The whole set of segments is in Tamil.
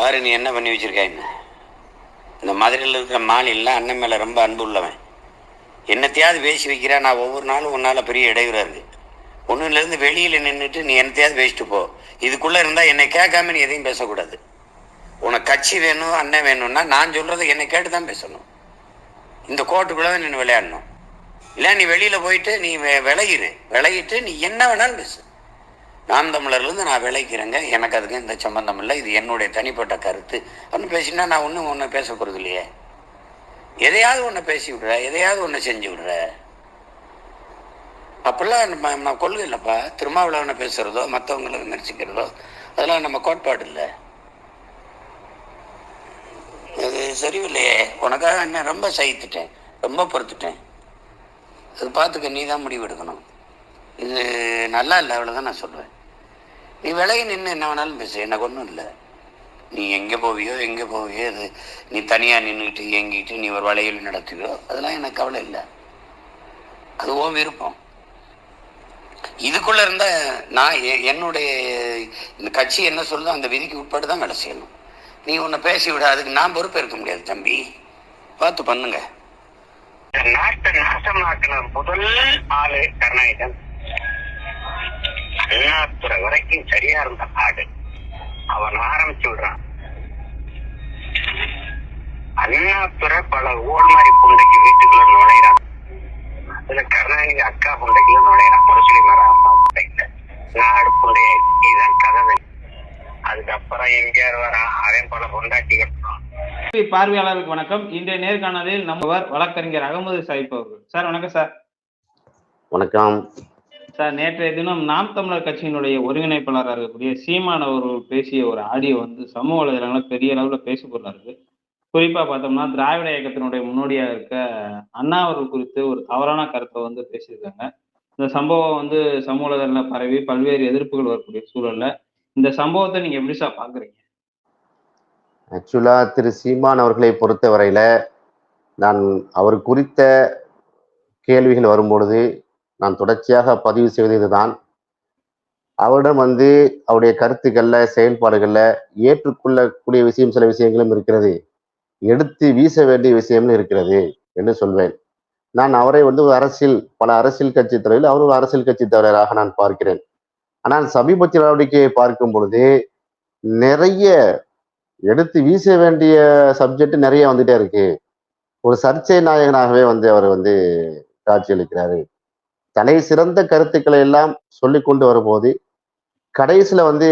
பாரு நீ என்ன பண்ணி வச்சிருக்க என்ன? இந்த மதுரையில் இருக்கிற மாநிலம் அண்ணன் மேலே ரொம்ப அன்பு உள்ளவன். என்னத்தையாவது பேசி வைக்கிறா நான் ஒவ்வொரு நாளும் உன்னால் பெரிய இடையூறாக இருக்கு. ஒன்றுலேருந்து வெளியில் நின்றுட்டு நீ என்னத்தையாவது பேசிட்டு போ. இதுக்குள்ளே இருந்தால் என்னை கேட்காம நீ எதையும் பேசக்கூடாது. உனக்கு கட்சி வேணும் அண்ணன் வேணும்னா நான் சொல்கிறத என்னை கேட்டு தான் பேசணும். இந்த கோட்டுக்குள்ளே தான் நின்று விளையாடணும். இல்லை நீ வெளியில் போயிட்டு நீ வெ- விலகிரு. விலகிட்டு நீ என்ன வேணாலும் பேசு. நாம் தமிழர்லேருந்து நான் விளைக்கிறேங்க. எனக்கு அதுக்கு இந்த சம்பந்தம் இல்லை. இது என்னுடைய தனிப்பட்ட கருத்து. அப்படின்னு பேசினா நான் ஒன்றும் ஒன்று பேச போகிறது இல்லையே. எதையாவது ஒன்று பேசி விடுற. எதையாவது ஒன்று செஞ்சு விடுற. அப்போல்லாம் நம்ம நம்ம கொள்கை இல்லைப்பா. திருமாவளவனை பேசுகிறதோ மற்றவங்களை விமர்சிக்கிறதோ அதெல்லாம் நம்ம கோட்பாடு இல்லை. அது சரியில்லையே உனக்காக என்ன ரொம்ப சகித்துட்டேன். ரொம்ப பொறுத்துட்டேன். அது பார்த்துக்க நீ தான் முடிவு எடுக்கணும். இது நல்லா இல்லை அவ்வளோதான் நான் சொல்லுவேன் நீ விலகி நின்று என்ன வேணாலும் பேசு. எனக்கு ஒன்றும் இல்லை. நீ எங்கே போவியோ எங்கே போவியோ அது நீ தனியாக நின்றுக்கிட்டு இயங்கிட்டு நீ ஒரு வளையல் நடத்துவியோ அதெல்லாம் எனக்கு கவலை இல்லை. அது விருப்பம். இதுக்குள்ளே இருந்தால் நான் எ- என்னுடைய இந்த கட்சி என்ன சொல்லுதோ அந்த விதிக்கு உட்பட்டு தான் வேலை செய்யணும். நீ உன்னை பேசி விட அதுக்கு நான் பொறுப்பு இருக்க முடியாது தம்பி. பார்த்து பண்ணுங்க. நாட்டை நாசமாக்கின முதல் ஆளு கருணாநிதன் அண்ணாத்துறை வரைக்கும் சரியா இருந்த ஆடு. அவன் ஆரம்பிச்சு விடுறான். அண்ணாத்துறை பல ஓடுமாரி புண்டைக்கு வீட்டுக்குள்ள நுழையிறான். அதுல கருணாநிதி அக்கா புண்டைக்குள்ள நுழையிறான். முரசொலி மர அம்மா புண்டைக்குள்ள நாடு புண்டைய இதுதான் கதை அதுக்கப்புறம் எங்க வரான் அவன் பல பொண்டாட்டி கட்டுறான். பார்வையாளருக்கு வணக்கம். இன்றைய நேர்காணலில் நம்மவர் வழக்கறிஞர் அகமது சாஹிப் அவர்கள். சார் வணக்கம் சார். வணக்கம். சார் நேற்றைய தினம் நாம் தமிழர் கட்சியினுடைய ஒருங்கிணைப்பாளராக இருக்கக்கூடிய சீமான் அவர்கள் பேசிய ஒரு ஆடியோ வந்து சமூக வலைதளங்களில் பெரிய அளவில் பேசப்பொருளாக இருக்கு குறிப்பாக பார்த்தோம்னா திராவிட இயக்கத்தினுடைய முன்னோடியாக இருக்க அண்ணா அவர்கள் குறித்து ஒரு தவறான கருத்தை வந்து பேசியிருக்காங்க. இந்த சம்பவம் வந்து சமூக வலைதளங்களில் பரவி பல்வேறு எதிர்ப்புகள் வரக்கூடிய சூழல்ல இந்த சம்பவத்தை நீங்க எப்படி சார் பாக்குறீங்க? ஆக்சுவலா திரு சீமான் அவர்களை பொறுத்தவரையில நான் அவர் குறித்த கேள்விகள் வரும்பொழுது நான் தொடர்ச்சியாக பதிவு செய்வது இதுதான் அவரிடம் வந்து அவருடைய கருத்துக்களில் செயல்பாடுகளில் ஏற்றுக்கொள்ளக்கூடிய விஷயம் சில விஷயங்களும் இருக்கிறது. எடுத்து வீச வேண்டிய விஷயம்னு இருக்கிறது என்று சொல்வேன். நான் அவரை வந்து ஒரு அரசியல் பல அரசியல் கட்சி தலைவர்கள் அவர் ஒரு அரசியல் கட்சி தலைவராக நான் பார்க்கிறேன். ஆனால் சமீபத்திய நடவடிக்கையை பார்க்கும் பொழுது நிறைய எடுத்து வீச வேண்டிய சப்ஜெக்ட் நிறைய வந்துட்டே இருக்கு. ஒரு சர்ச்சை நாயகனாகவே வந்து அவர் வந்து காட்சியளிக்கிறாரு தலை சிறந்த கருத்துக்களை எல்லாம் சொல்லி கொண்டு வரும்போது கடைசியில் வந்து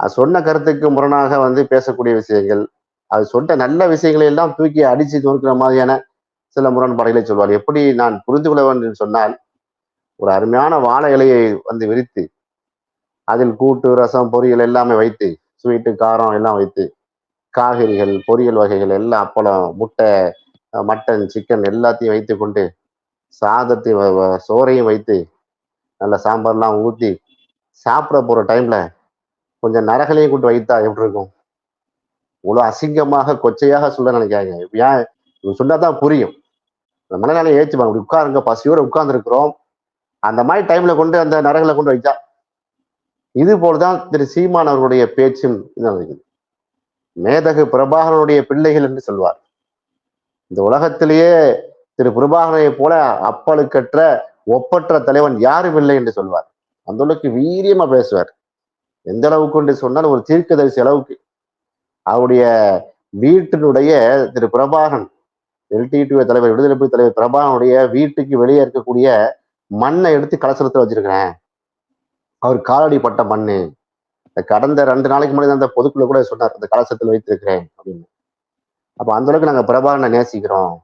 சொன்ன கருத்துக்கு முரணாக வந்து பேசக்கூடிய விஷயங்கள் அது சொன்ன நல்ல விஷயங்களை எல்லாம் தூக்கி அடித்து நொறுக்கிற மாதிரியான சில முரண்பாடுகளை சொல்வார். எப்படி நான் புரிந்து கொள்ள வேண்டும் சொன்னால் ஒரு அருமையான வாழை இலையை வந்து விரித்து அதில் கூட்டு ரசம் பொரியல் எல்லாமே வைத்து ஸ்வீட்டு காரம் எல்லாம் வைத்து காய்கறிகள் பொரியல் வகைகள் எல்லாம் அப்பளம் முட்டை மட்டன் சிக்கன் எல்லாத்தையும் வைத்து கொண்டு சாதத்தை சோறையும் வைத்து நல்ல சாம்பார்லாம் ஊற்றி சாப்பிட போகிற டைமில் கொஞ்சம் நரகலையும் கொண்டு வைத்தா எப்படி இருக்கும்? இவ்வளோ அசிங்கமாக கொச்சையாக சொல்ல நினைக்காங்க ஏன்? இவங்க சொன்னா தான் புரியும். இந்த மனநிலையை ஏற்றுப்பாங்க இப்படி உட்காருங்க பசியோட உட்கார்ந்துருக்குறோம். அந்த மாதிரி டைமில் கொண்டு அந்த நரகளை கொண்டு வைச்சா இது போலதான் திரு சீமான் அவர்களுடைய பேச்சும் இது நடக்குது. மேதகு பிரபாகரனுடைய பிள்ளைகள் என்று சொல்வார். இந்த உலகத்திலேயே திரு பிரபாகரனை போல அப்பழுக்கற்ற ஒப்பற்ற தலைவன் யாரும் இல்லை என்று சொல்வார். அந்த அளவுக்கு வீரியமா பேசுவார். எந்த அளவுக்கு என்று சொன்னால் ஒரு தீர்க்கதரிசி அளவுக்கு. அவருடைய வீட்டினுடைய திரு பிரபாகரன் எல்டிடிவி தலைவர் விடுதலை புலி தலைவர் பிரபாகரனுடைய வீட்டுக்கு வெளியே இருக்கக்கூடிய மண்ணை எடுத்து கலசலத்தில் வச்சிருக்கிறேன். அவர் காலடி பட்ட மண்ணு. கடந்த ரெண்டு நாளைக்கு முன்னாடி அந்த பொதுக்குள்ள கூட சொன்னார் அந்த கலசத்தில் வைத்திருக்கிறேன் அப்படின்னு. அப்போ அந்த அளவுக்கு நாங்க பிரபாகரனை நேசிக்கிறோம்.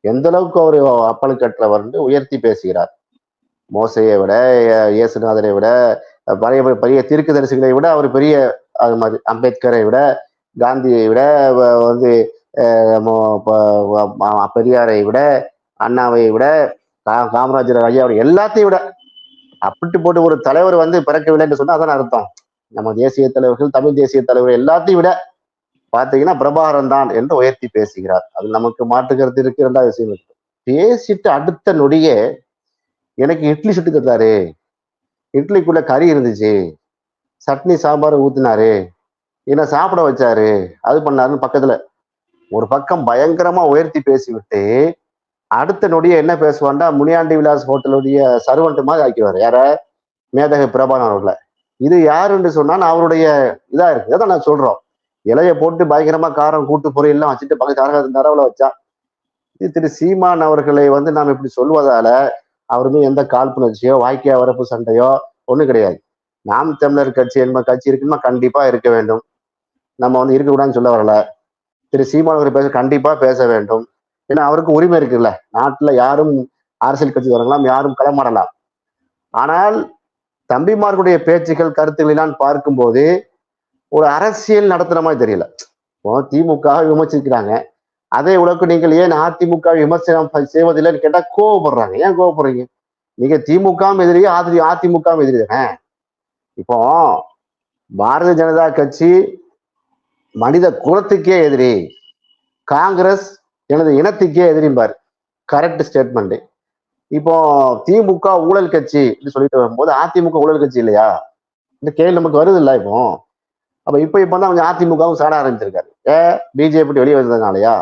எந்த அளவுக்கு அவர் அப்பழுக்கற்றவர் வந்து உயர்த்தி பேசுகிறார். மோசையை விட இயேசுநாதரை விட பழைய பெரிய தீர்க்கதரிசிகளை விட அவர் பெரிய அது மாதிரி அம்பேத்கரை விட காந்தியை விட வந்து பெரியாரை விட அண்ணாவை விட கா- காமராஜர் ஐயாவை எல்லாத்தையும் விட. அப்படி போட்டு ஒரு தலைவர் வந்து பிறக்கவில்லை என்று சொன்னா அதான் அர்த்தம். நம்ம தேசிய தலைவர்கள் தமிழ் தேசிய தலைவர் எல்லாத்தையும் விட. பார்த்தீங்கன்னா பிரபாகரன் தான் என்று உயர்த்தி பேசுகிறார். அது நமக்கு மாற்று கருத்து இருக்கு ரெண்டாவது விஷயம் இருக்கு. பேசிட்டு அடுத்த நொடியே எனக்கு இட்லி சுட்டு தந்தாரு இட்லிக்குள்ள கறி இருந்துச்சு. சட்னி சாம்பார் ஊத்தினாரு. என்ன சாப்பிட வச்சாரு? அது பண்ணாருன்னு பக்கத்துல. ஒரு பக்கம் பயங்கரமா உயர்த்தி பேசிவிட்டு அடுத்த நொடியை என்ன பேசுவான்டா முனியாண்டி விலாஸ் ஹோட்டலுடைய சர்வன்ட் மாதிரி ஆக்கிடுவார். யார? மேதக பிரபான் அவர்களை. இது யாருன்னு சொன்னா அவருடைய இதா இருக்கு. அதான் நான் சொல்றோம். இலைய போட்டு பயங்கரமா காரம் கூட்டு பொரியல்லாம் வச்சுட்டு பக்கத்து தரவுல வச்சா திரு சீமான் அவர்களை வந்து நாம் இப்படி சொல்வதால அவருமே எந்த காழ்ப்புணர்ச்சியோ வாய்க்கா வரப்பு சண்டையோ ஒண்ணும் கிடையாது. நாம் தமிழர் கட்சி என்ப கட்சி இருக்குமா? கண்டிப்பா இருக்க வேண்டும். நம்ம வந்து இருக்கக்கூடாதுன்னு சொல்ல வரல. திரு சீமான் அவர்கள் பேச கண்டிப்பா பேச வேண்டும். ஏன்னா அவருக்கு உரிமை இருக்குல்ல. நாட்டுல யாரும் அரசியல் கட்சி வரலாம் யாரும் களமாடலாம் ஆனால் தம்பிமார்களுடைய பேச்சுகள் கருத்துக்களை நான் பார்க்கும்போது ஒரு அரசியல் நடத்துற மாதிரி தெரியல. இப்போ திமுக விமர்சிக்கிறாங்க. அதே உலக நீங்கள் ஏன் அதிமுக விமர்சனம் செய்வதில்லைன்னு கேட்டால் கோவப்படுறாங்க. ஏன் கோவப்படுறீங்க? நீங்க திமுக எதிரி ஆதி அதிமுக எதிரி தானே? இப்போ பாரதிய ஜனதா கட்சி மனித குலத்துக்கே எதிரி. காங்கிரஸ் எனது இனத்துக்கே எதிரிம்பார். Correct statement. இப்போ திமுக ஊழல் கட்சி அப்படின்னு சொல்லிட்டு வரும்போது அதிமுக ஊழல் கட்சி இல்லையா? இந்த கேள்வி நமக்கு வருது இல்ல இப்போ? அப்போ இப்போ இப்போ தான் கொஞ்சம் அதிமுகவும் சாட ஆரம்பிச்சிருக்காரு. ஏ பிஜேபி வெளியே வந்ததுனாலயா?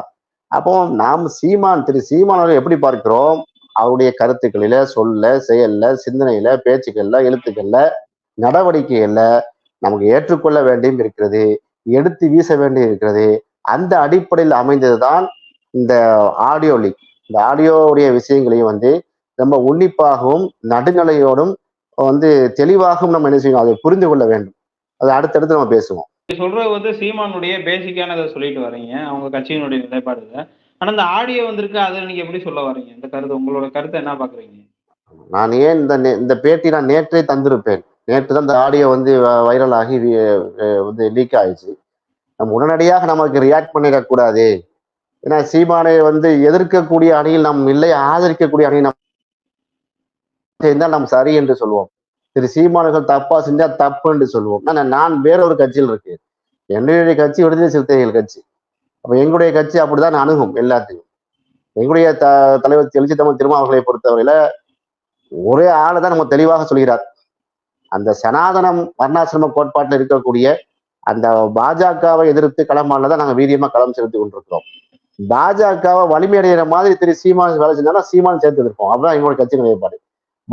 அப்போ நாம் சீமான் திரு சீமான் அவர்கள் எப்படி பார்க்கிறோம்? அவருடைய கருத்துக்களில சொல்ல செயல்ல சிந்தனையில பேச்சுக்கள்ல எழுத்துக்கள்ல நடவடிக்கைகள்ல நமக்கு ஏற்றுக்கொள்ள வேண்டியும் இருக்கிறது எடுத்து வீச வேண்டி இருக்கிறது. அந்த அடிப்படையில் அமைந்ததுதான் இந்த ஆடியோ லீக். இந்த ஆடியோவுடைய விஷயங்களையும் வந்து நம்ம உன்னிப்பாகவும் நடுநிலையோடும் வந்து தெளிவாகவும் நம்ம என்ன செய்யணும் அதை புரிந்து கொள்ள வேண்டும். அது அடுத்தடுத்து நம்ம பேசுவோம். சொல்றது வந்து சீமானுடைய பேசிக்கானதை சொல்லிட்டு வர்றீங்க அவங்க கட்சியினுடைய நிலைப்பாடுல. ஆனா இந்த ஆடியோ வந்திருக்கு அதை நீங்க எப்படி சொல்ல வர்றீங்க இந்த கருத்து உங்களோட கருத்தை என்ன பாக்குறீங்க? நான் ஏன் இந்த இந்த பேட்டி நான் நேற்றே தந்திருப்பேன். நேற்று தான் இந்த ஆடியோ வந்து வைரல் ஆகி வந்து லீக் ஆயிடுச்சு. நம்ம உடனடியாக நமக்கு ரியாக்ட் பண்ணிடக்கூடாது ஏன்னா சீமானை வந்து எதிர்க்கக்கூடிய அணியில் நாம் இல்லை ஆதரிக்கக்கூடிய அணியில் நாம் செய்தால் நாம் சரி என்று சொல்வோம். திரு சீமானர்கள் தப்பா செஞ்சா தப்பு என்று ஆனா நான் வேறொரு கட்சியில் இருக்கு. என்னுடைய கட்சி விடுதலை சிறுத்தைகள் கட்சி. அப்ப எங்களுடைய கட்சி அப்படிதான் அணுகும் எல்லாத்தையும். எங்களுடைய த தலைவர் எழுச்சி தமிழ் திருமாவர்களை பொறுத்தவரையில ஒரே ஆளை தான் நம்ம தெளிவாக சொல்கிறார். அந்த சனாதனம் வர்ணாசிரம கோட்பாட்டில் இருக்கக்கூடிய அந்த பாஜகவை எதிர்த்து களமானதான் தான் நாங்கள் வீரியமா களம் செலுத்தி கொண்டிருக்கிறோம். பாஜகவை வலிமையடைகிற மாதிரி திரு சீமான் வேலை செஞ்சாலும் சீமான் சேர்த்து இருப்போம் அதுதான் எங்களுடைய கட்சி நிலைப்பாடு.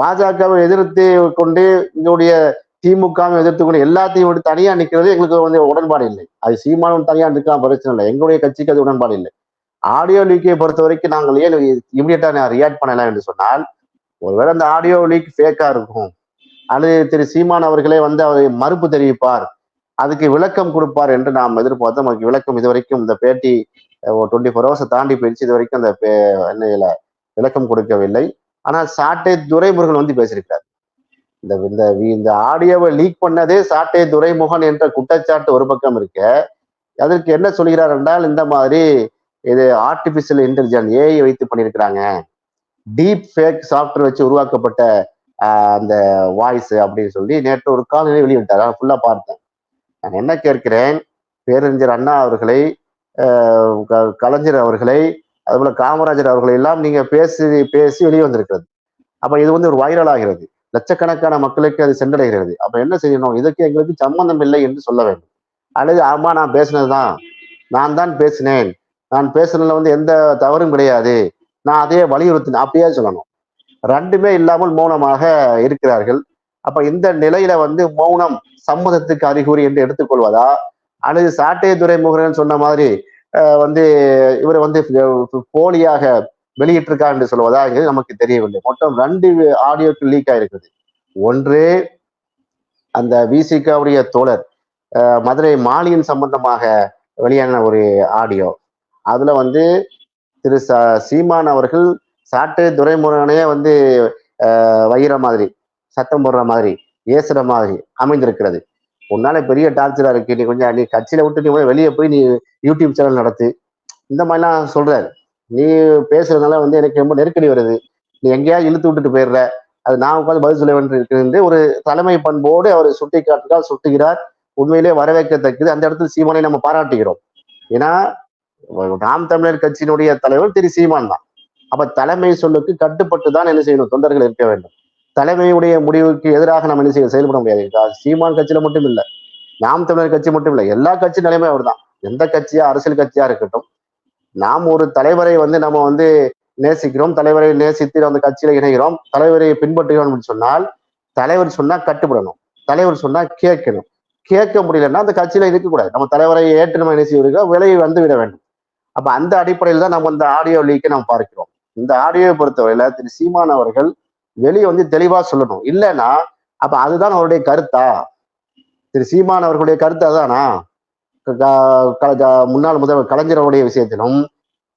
பாஜகவை எதிர்த்து கொண்டு எங்களுடைய திமுகவை எதிர்த்து கொண்டு எல்லாத்தையும் விட்டு தனியா நிக்கிறது எங்களுக்கு வந்து உடன்பாடு இல்லை. அது சீமானும் தனியா நிற்கலாம் பிரச்சனை இல்லை. எங்களுடைய கட்சிக்கு அது உடன்பாடு இல்லை. ஆடியோ லீக்கை பொறுத்த வரைக்கும் நாங்கள் ஏன் இமீடியட்டா நான் ரியாக்ட் பண்ணலாம் என்று சொன்னால் ஒருவேளை அந்த ஆடியோ லீக் ஃபேக்கா இருக்கும். அல்லது திரு சீமான் அவர்களே வந்து அவரை மறுப்பு தெரிவிப்பார். அதுக்கு விளக்கம் கொடுப்பார் என்று நாம் எதிர்பார்த்தோம். அதுக்கு விளக்கம் இது வரைக்கும் இந்த பேட்டி டுவெண்ட்டி ஃபோர் ஹவர்ஸ் தாண்டி போயிடுச்சு. இது வரைக்கும் அந்த பே- விளக்கம் கொடுக்கவில்லை. ஆனால் சாட்டை துரைமுருகன் வந்து பேசியிருக்கார் இந்த இந்த வி- இந்த ஆடியோவை லீக் பண்ணதே சாட்டை துரைமுகன் என்ற குற்றச்சாட்டு ஒரு பக்கம் இருக்க அதற்கு என்ன சொல்கிறார் என்றால் இந்த மாதிரி இது ஆர்டிபிஷியல் இன்டெலிஜென்ஸ் ஏஐ வைத்து பண்ணியிருக்கிறாங்க. டீப் ஃபேக் சாஃப்ட்வேர் வச்சு உருவாக்கப்பட்ட அந்த வாய்ஸ் அப்படின்னு சொல்லி நேற்று ஒரு காலநிலை வெளியிட்டார். நான் ஃபுல்லாக பார்த்தேன். நான் என்ன கேட்கிறேன்? பேரறிஞர் அண்ணா அவர்களை க- கலைஞர் அவர்களை அதுபோல காமராஜர் அவர்களை எல்லாம் நீங்க பேசி பேசி வெளியே வந்திருக்கிறது. அப்ப இது வந்து ஒரு வைரல் ஆகிறது. லட்சக்கணக்கான மக்களுக்கு அது சென்றடைகிறது. அப்ப என்ன செய்யணும்? இதுக்கு எங்களுக்கு சம்பந்தம் இல்லை என்று சொல்ல வேண்டும். அல்லது ஆமா நான் பேசினதுதான். நான் தான் பேசினேன். நான் பேசுனதுல வந்து எந்த தவறும் கிடையாது. நான் அதையே வலியுறுத்தினேன். அப்படியே சொல்லணும். ரெண்டுமே இல்லாமல் மௌனமாக இருக்கிறார்கள். அப்ப இந்த நிலையில வந்து மௌனம் சம்மதத்துக்கு அறிகுறி என்று எடுத்துக்கொள்வதா? அல்லது சாட்டை துறைமுகன் சொன்ன மாதிரி வந்து இவர் வந்து போலியாக வெளியிட்டிருக்கார் என்று சொல்வதா இது நமக்கு தெரியவில்லை. மொத்தம் ரெண்டு ஆடியோக்கு லீக் ஆயிருக்குது ஒன்று அந்த விசிகாவுடைய தோழர் மதுரை மாலியின் சம்பந்தமாக வெளியான ஒரு ஆடியோ. அதுல வந்து திரு ச சீமான் அவர்கள் சாட்டு துரைமுருகனையே வந்து வைகிற மாதிரி சத்தம் போடுற மாதிரி ஏசுற மாதிரி அமைந்திருக்கிறது. உன்னால பெரிய டார்ச்சரா இருக்கு. நீ கொஞ்சம் நீ கட்சியில விட்டு நீ வெளியே போய் நீ யூடியூப் சேனல் நடத்து. இந்த மாதிரிலாம் சொல்றாரு. நீ பேசுறதுனால வந்து எனக்கு ரொம்ப நெருக்கடி வருது. நீ எங்கேயாவது இழுத்து விட்டுட்டு போயிடுற. அது நான் உட்காந்து பதில் சொல்ல வேண்டியிருக்கிறது ஒரு தலைமை பண்போடு அவர் சுட்டி காட்டுகிறார் சுட்டுகிறார். உண்மையிலே வரவேற்கத்தக்கது. அந்த இடத்துல சீமானை நம்ம பாராட்டுகிறோம். ஏன்னா நாம் தமிழர் கட்சியினுடைய தலைவர் திரு சீமான் தான். அப்ப தலைமை சொல்லுக்கு கட்டுப்பட்டு தான் என்ன செய்யணும்? தொண்டர்கள் இருக்க வேண்டும். தலைமையுடைய முடிவுக்கு எதிராக நம்ம என்ன செய்ய செயல்பட முடியாது. சீமான் கட்சியில மட்டும் இல்ல. நாம் தமிழர் கட்சி மட்டும் இல்லை. எல்லா கட்சி நிலைமை அவர்தான். எந்த கட்சியா அரசியல் கட்சியா இருக்கட்டும் நாம் ஒரு தலைவரை வந்து நம்ம வந்து நேசிக்கிறோம். தலைவரை நேசித்து அந்த கட்சியில இணைகிறோம். தலைவரை பின்பற்றுகிறோம் அப்படின்னு சொன்னால் தலைவர் சொன்னா கட்டுப்படணும். தலைவர் சொன்னா கேட்கணும். கேட்க முடியலன்னா அந்த கட்சியில இருக்கக்கூடாது. நம்ம தலைவரை ஏற்று நம்ம நேசிக்க விலையை வந்து விட வேண்டும். அப்ப அந்த அடிப்படையில் தான் நம்ம இந்த ஆடியோ லீக்கை நம்ம பார்க்கிறோம். இந்த ஆடியோவை பொறுத்தவரையில திரு சீமான் அவர்கள் வெளியே வந்து தெளிவா சொல்லணும். இல்லைன்னா அப்ப அதுதான் அவருடைய கருத்தா? திரு சீமான் அவர்களுடைய கருத்து அதானா? க- க- முன்னாள் முதல்வர் கலைஞருடைய விஷயத்திலும்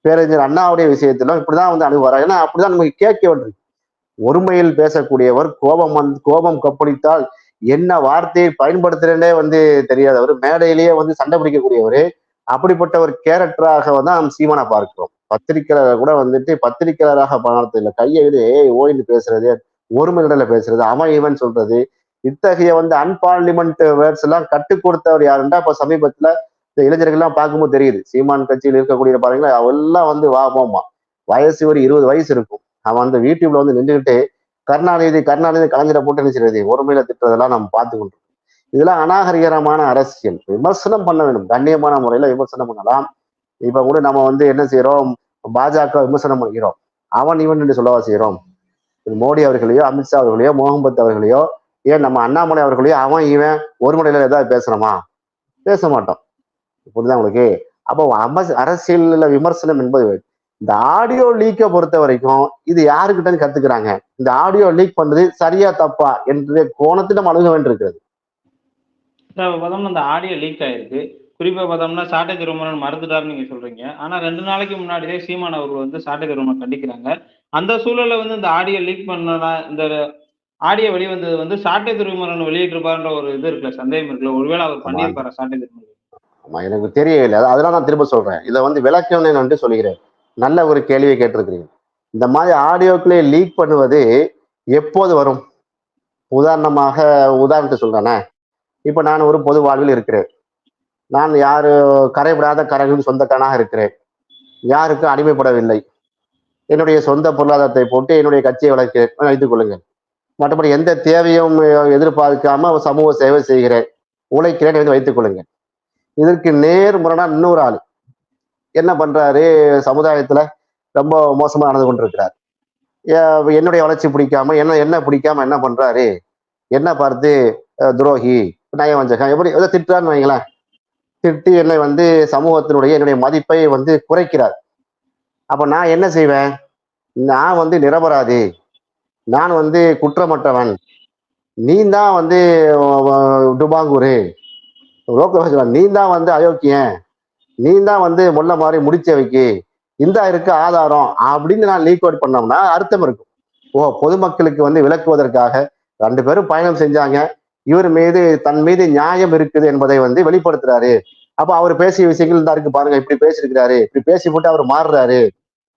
பேரறிஞர் அண்ணாவுடைய விஷயத்திலும் இப்படிதான் வந்து அணுகுவார்? ஏன்னா அப்படிதான் நமக்கு கேட்க வேண்டியிருக்கு ஒருமையில் பேசக்கூடியவர் கோபம் வந்து கோபம் கப்பளித்தால் என்ன வார்த்தையை பயன்படுத்துறேனே வந்து தெரியாதவர் மேடையிலேயே வந்து சண்டை பிடிக்கக்கூடியவர். அப்படிப்பட்ட ஒரு கேரக்டராக வந்து சீமானை பார்க்கிறோம். பத்திரிக்கையாளர் கூட வந்துட்டு பத்திரிக்கையாளராக பணத்தை இல்லை கையை இது ஓய்ந்து பேசுறது ஒருமையிடல பேசுறது அவன் இவன் சொல்றது. இத்தகைய வந்து அன்பார்லிமெண்ட் வேர்ட்ஸ் எல்லாம் கற்றுக் கொடுத்தவர் யாருன்னா இப்ப சமீபத்துல இந்த இளைஞர்கள்லாம் பார்க்கும்போது தெரியுது. சீமான் கட்சியில் இருக்கக்கூடிய பாருங்களா அவெல்லாம் வந்து வா போமா வயசு ஒரு இருபது வயசு இருக்கும். அவன் அந்த யூடியூப்ல வந்து நின்றுகிட்டு கருணாநிதி கருணாநிதி கலைஞரை போட்டு நினைச்சிருது ஒருமையில திட்டுறதெல்லாம் நம்ம பார்த்து கொண்டிருக்கோம். இதெல்லாம் அநாகரிகரமான அரசியல். விமர்சனம் பண்ண வேண்டும். கண்ணியமான முறையில விமர்சனம் பண்ணலாம். இப்ப கூட நம்ம வந்து என்ன செய்யறோம் பாஜக விமர்சனம் பண்ணுகிறோம் அவன் இவன் என்று சொல்லவா செய்யறோம் மோடி அவர்களையோ அமித்ஷா அவர்களையோ மோகம்பத் அவர்களையோ ஏன் நம்ம அண்ணாமலை அவர்களையோ அவன் இவன் ஒரு முறையில ஏதாவது பேசுறோமா? பேச மாட்டோம். புரியுதா உங்களுக்கு? அப்போ அம- அரசியல்ல விமர்சனம் என்பது இந்த ஆடியோ லீக்கை பொறுத்த வரைக்கும் இது யாருக்கிட்ட கத்துக்கிறாங்க? இந்த ஆடியோ லீக் பண்றது சரியா தப்பா என்ற கோணத்தில் அழுக அணுக வேண்டியிருக்கிறது அந்த ஆடியோ லீக் ஆயிருக்கு. குறிப்பா பார்த்தோம்னா சாட்டை திருமணம் மறந்துட்டாருன்னு நீங்க சொல்றீங்க. ஆனா ரெண்டு நாளைக்கு முன்னாடியே சீமான் அவர்கள் வந்து சாட்டை திருமணம் கண்டிக்கிறாங்க. அந்த சூழல்ல வந்து இந்த ஆடியோ லீக் பண்ண இந்த ஆடியோ வெளிவந்தது வந்து சாட்டை திருமணம் வெளியிட்டிருப்பாருன்ற ஒரு இது இருக்குல்ல சந்தேகம் இருக்குல்ல. ஒருவேளை அவர் பண்ணியிருப்பாரா சாட்டை திருமணம்? ஆமா எனக்கு தெரியவில்லை அது- அதெல்லாம் நான் திரும்ப சொல்றேன். இதை வந்து விளக்கணும் என்று சொல்கிறேன் நல்ல ஒரு கேள்வியை கேட்டிருக்கிறீங்க. இந்த மாதிரி ஆடியோக்களை லீக் பண்ணுவது எப்போது வரும்? உதாரணமாக உதாரணத்தை சொல்றேனே. இப்ப நான் ஒரு பொது வாழ்வில் இருக்கிறேன். நான் யாரு கரைபடாத கரைகளின் சொந்தக்காரனாக இருக்கிறேன். யாருக்கும் அடிமைப்படவில்லை. என்னுடைய சொந்த பொருளாதாரத்தை போட்டு என்னுடைய கட்சியை வளர்க்கிறேன். வைத்துக் கொள்ளுங்கள். மற்றபடி எந்த தேவையும் எதிர்பார்க்காம சமூக சேவை செய்கிறேன். உழைக்கிறேன் என்று வைத்துக் கொள்ளுங்கள். இதற்கு நேர் முரணா இன்னொரு ஆள். என்ன பண்றாரு? சமுதாயத்துல ரொம்ப மோசமா நடந்து கொண்டிருக்கிறார். ஏ- என்னுடைய வளர்ச்சி பிடிக்காம என்ன என்ன பிடிக்காம என்ன பண்றாரு? என்ன பார்த்து துரோகி நயவஞ்சகம் எப்படி ஏதோ திட்டுறான்னு வைங்களேன். திட்டி என்னை வந்து சமூகத்தினுடைய என்னுடைய மதிப்பை வந்து குறைக்கிறார். அப்போ நான் என்ன செய்வேன்? நான் வந்து நிரபராதி. நான் வந்து குற்றமற்றவன். நீ தான் வந்து டுபாங்கூரு. ரோக்க நீ தான் வந்து அயோக்கியன். நீ தான் வந்து முல்ல மாதிரி முடிச்ச வைக்கி இந்த இருக்கு ஆதாரம் அப்படின்னு நான் லீக் அவுட் பண்ணோம்னா அர்த்தம் இருக்கும். ஓ பொதுமக்களுக்கு வந்து விளக்குவதற்காக ரெண்டு பேரும் பயணம் செஞ்சாங்க. இவர் மீது தன் மீது நியாயம் இருக்குது என்பதை வந்து வெளிப்படுத்துறாரு. அப்ப அவர் பேசிய விஷயங்கள் தான் இருக்கு பாருங்க இப்படி பேசியிருக்கிறாரு இப்படி பேசி போட்டு அவர் மாறுறாரு.